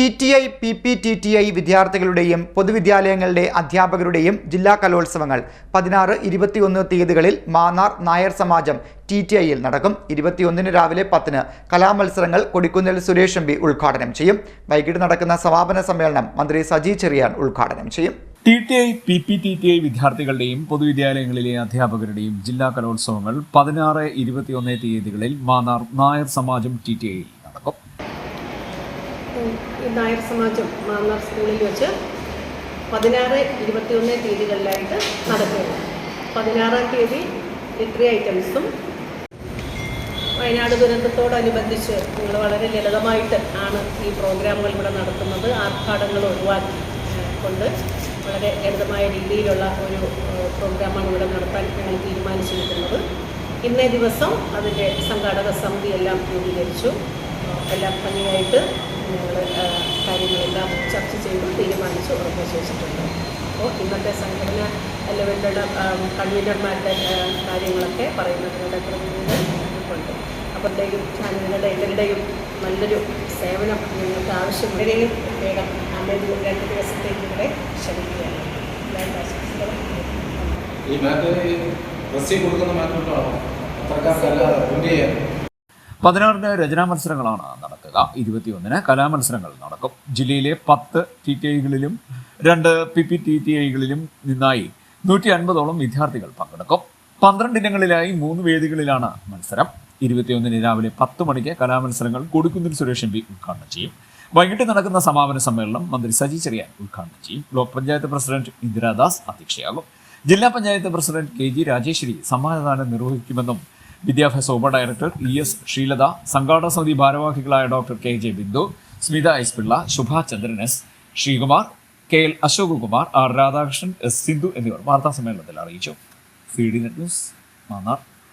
T T I P P T T I വിദ്യാർത്ഥികളുടെയും പൊതുവിദ്യാലയങ്ങളുടെ അധ്യാപകരുടെയും ജില്ലാ കലോത്സവങ്ങൾ പതിനാറ് ഇരുപത്തിയൊന്ന് തീയതികളിൽ മാന്നാർ നായർ സമാജം ടി ടി ഐയിൽ നടക്കും. ഇരുപത്തിയൊന്നിന് രാവിലെ പത്തിന് കലാമത്സരങ്ങൾ കൊടിക്കുന്നിൽ സുരേഷ് എം ഉദ്ഘാടനം ചെയ്യും. വൈകിട്ട് നടക്കുന്ന സമാപന സമ്മേളനം മന്ത്രി സജി ചെറിയാൻ ഉദ്ഘാടനം ചെയ്യും. T T I P P T T I വിദ്യാർത്ഥികളുടെയും പൊതുവിദ്യാലയങ്ങളിലെ അധ്യാപകരുടെയും ജില്ലാ കലോത്സവങ്ങൾ പതിനാറ് ഇരുപത്തിയൊന്ന് തീയതികളിൽ മാന്നാർ നായർ സമാജം ടി ടി ഐയിൽ നായർ സമാജം മാന്നാർ സ്കൂളിൽ വെച്ച് പതിനാറ് ഇരുപത്തിയൊന്ന് തീയതികളിലായിട്ട് നടക്കുകയാണ് പതിനാറാം തീയതി ലിറ്ററി ഐറ്റംസും വയനാട് ദുരന്തത്തോടനുബന്ധിച്ച് നിങ്ങൾ വളരെ ലളിതമായിട്ട് ആണ് ഈ പ്രോഗ്രാമുകൾ ഇവിടെ നടത്തുന്നത്. ആർഭാടങ്ങൾ ഒഴിവാക്കി കൊണ്ട് വളരെ ലളിതമായ രീതിയിലുള്ള ഒരു പ്രോഗ്രാമാണ് ഇവിടെ നടത്താൻ ഞങ്ങൾ തീരുമാനിച്ചിരിക്കുന്നത്. ഇന്നേ ദിവസം അതിന്റെ സംഘാടക സമിതി എല്ലാം രൂപീകരിച്ചു. എല്ലാം ഭംഗിയായിട്ട് ഞങ്ങൾ കാര്യങ്ങളെല്ലാം ചർച്ച ചെയ്ത് തീരുമാനിച്ച് ഉറപ്പിച്ച് വെച്ചിട്ടുണ്ട്. അപ്പോൾ ഇന്നത്തെ സംഘടന ലെവലിലുള്ള കൺവീനർമാരുടെ കാര്യങ്ങളൊക്കെ പറയുന്നതിനുള്ള പ്രതിനിധികൾ ഉണ്ട് അപ്പോഴത്തേക്കും ചാനലുകളുടെ എല്ലാവരുടെയും നല്ലൊരു സേവനം ഞങ്ങൾക്ക് ആവശ്യമുണ്ട് വേഗം അമ്മ രണ്ട് ദിവസത്തേക്ക് ഇവിടെ ആശംസകളും ഈ മാറ്റം ഡ്രസ്സിൽ കൊടുക്കുന്ന മാറ്റം പത്രക്കാർക്കല്ല പ്രിന്റ് ചെയ്യാൻ. പതിനാറിന് രചനാ മത്സരങ്ങളാണ് നടക്കുക. ഇരുപത്തിയൊന്നിന് കലാമത്സരങ്ങൾ നടക്കും. ജില്ലയിലെ പത്ത് ടി ടി ഐകളിലും രണ്ട് പി പി ടി ടി ഐകളിലും നിന്നായി നൂറ്റി അൻപതോളം വിദ്യാർത്ഥികൾ പങ്കെടുക്കും. പന്ത്രണ്ട് ഇനങ്ങളിലായി മൂന്ന് വേദികളിലാണ് മത്സരം. ഇരുപത്തിയൊന്നിന് രാവിലെ പത്ത് മണിക്ക് കലാമത്സരങ്ങൾ കൊടുക്കുന്നിൽ സുരേഷ് എം പി ഉദ്ഘാടനം ചെയ്യും. വൈകിട്ട് നടക്കുന്ന സമാപന സമ്മേളനം മന്ത്രി സജി ചെറിയാൻ ഉദ്ഘാടനം ചെയ്യും. ബ്ലോക്ക് പഞ്ചായത്ത് പ്രസിഡന്റ് ഇന്ദിരാദാസ് അധ്യക്ഷയാകും. ജില്ലാ panchayat president K G Rajeswari സമ്മാനദാനം നിർവഹിക്കുമെന്നും വിദ്യാഭ്യാസ ഉപ ഡയറക്ടർ ഇ എസ് ശ്രീലത സംഘാടന സമിതി ഭാരവാഹികളായ doctor K J Bindu Smitha S Pillai Shubha Chandran S Sreekumar K L Ashok Kumar R Radhakrishnan S Sindhu എന്നിവർ വാർത്താ സമ്മേളനത്തിൽ അറിയിച്ചു. C D net news Mannar.